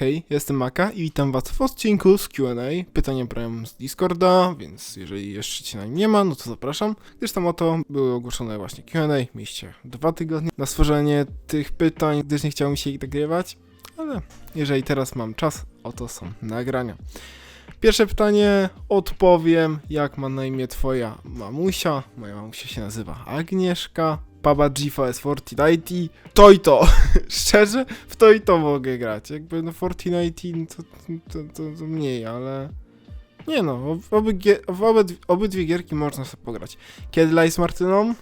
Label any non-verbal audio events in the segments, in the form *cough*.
hej, jestem Maka i witam was w odcinku z Q&A. Pytania brałem z Discorda, więc jeżeli jeszcze cię na nim nie ma, no to zapraszam. Gdyż tam oto były ogłoszone właśnie Q&A, mieliście dwa tygodnie na stworzenie tych pytań, gdyż nie chciało mi się ich nagrywać, ale jeżeli teraz mam czas, oto są nagrania. Pierwsze pytanie odpowiem, jak ma na imię twoja mamusia. Moja mamusia się nazywa Agnieszka. Baba GVS Fortnite. To i to. Szczerze, w to i to mogę grać. Jakby no Fortnite to, to, to, to mniej, ale... Nie no, w, oby, w obydwie, obydwie gierki można sobie pograć. Kiedy live z Martyną?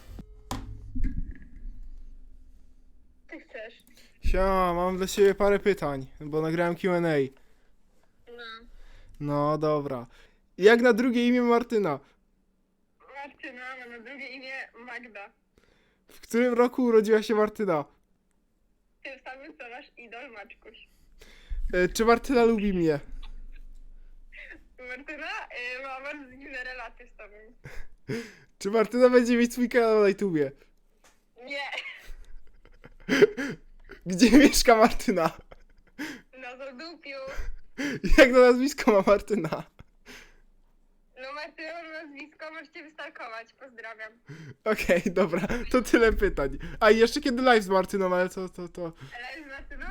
Ty chcesz? Siema, mam dla siebie parę pytań, bo nagrałem Q&A. No. No dobra. Jak na drugie imię Martyna? Martyna ma na drugie imię Magda. W którym roku urodziła się Martyna? Tym samym co masz idol Maczkuś. E, czy Martyna lubi mnie? Martyna y, ma bardzo dziwne relacje z tobą. *laughs* Czy Martyna będzie mieć swój kanał na YouTubie? Nie, *laughs* Gdzie mieszka Martyna? na zadupiu. *laughs* Jak na nazwisko ma Martyna? No Martyna ma nazwisko, możecie wystarkować. Pozdrawiam. Okej, dobra, to tyle pytań. A i jeszcze kiedy live z Martyną, ale to, to, to... Ale z Martyną,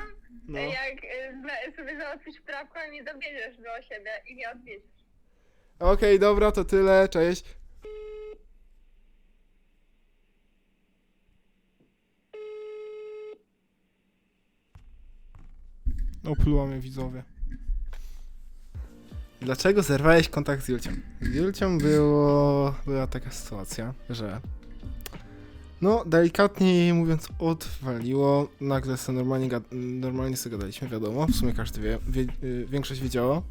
No. jak y, zle- sobie załatwisz prawko, nie dobierzesz do siebie i nie odwiedzisz. Okej, dobra, to tyle, cześć. Opluła mnie widzowie. Dlaczego zerwałeś kontakt z Julcią? Z Julcią było, była taka sytuacja, że no, delikatnie mówiąc, odwaliło. Nagle sobie normalnie, normalnie sobie gadaliśmy, wiadomo, w sumie każdy wie, wie, y, większość wiedziała.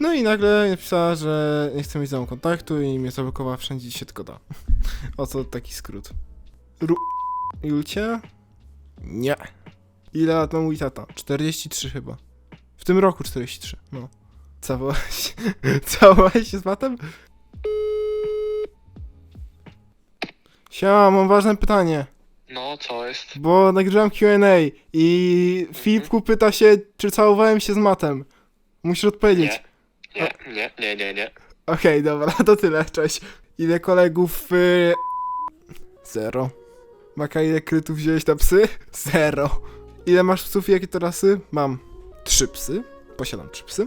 No i nagle napisała, że nie chce mieć ze mną kontaktu i mnie zablokowała wszędzie, się tylko da. *laughs* Oto taki skrót. Ru... Julcie? Nie. Ile lat ma mój tata? 43 chyba. W tym roku 43, no. Całowaś, *laughs* całowaś się z matem? Siema, mam ważne pytanie. No, co jest? Bo nagrywam Q&A i Filipku pyta się, czy całowałem się z matem. Musisz odpowiedzieć. Nie, nie, nie, nie, nie, nie. Okej, dobra, *laughs* to tyle, cześć. Ile kolegów? Y... Zero. Maka, ile krytów wziąłeś na psy? *laughs* Zero. Ile masz psów i jakie to rasy? Mam trzy psy. Posiadam trzy psy.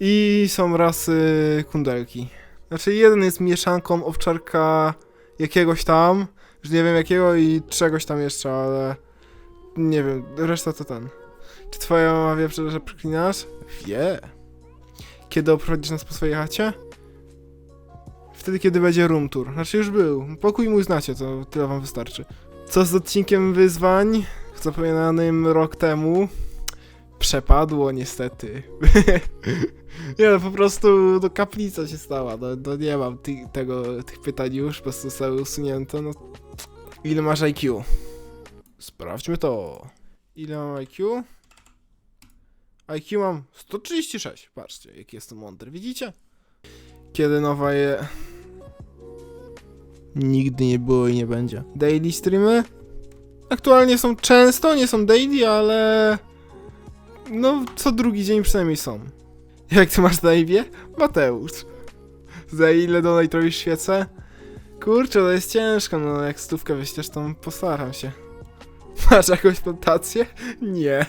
I są rasy kundelki. Znaczy, jeden jest mieszanką owczarka jakiegoś tam, że nie wiem jakiego i czegoś tam jeszcze, ale nie wiem, reszta to ten. Czy twoja mama wie, że przeklinasz? Wie. Kiedy obchodzisz nas po swojej chacie? Wtedy, kiedy będzie room tour. Znaczy już był. Pokój mój znacie, to tyle wam wystarczy. Co z odcinkiem wyzwań? Zapominanym rok temu. Przepadło niestety. *laughs* nie no, po prostu do kaplica się stała. No, no nie mam ty, tego, tych pytań już, po prostu zostały usunięte. No. Ile masz IQ? Sprawdźmy to. Ile mam IQ? IQ mam 136. Patrzcie, jaki jestem mądry. Widzicie? Kiedy nowa je... Nigdy nie było i nie będzie. Daily streamy? Aktualnie są często, nie są daily, ale... No, co drugi dzień przynajmniej są. Jak ty masz na imię? Mateusz. Za ile donate robisz świecę? Kurczę, to jest ciężko, no jak stówkę wyślesz, to postaram się. *laughs* Masz jakąś plantację? Nie.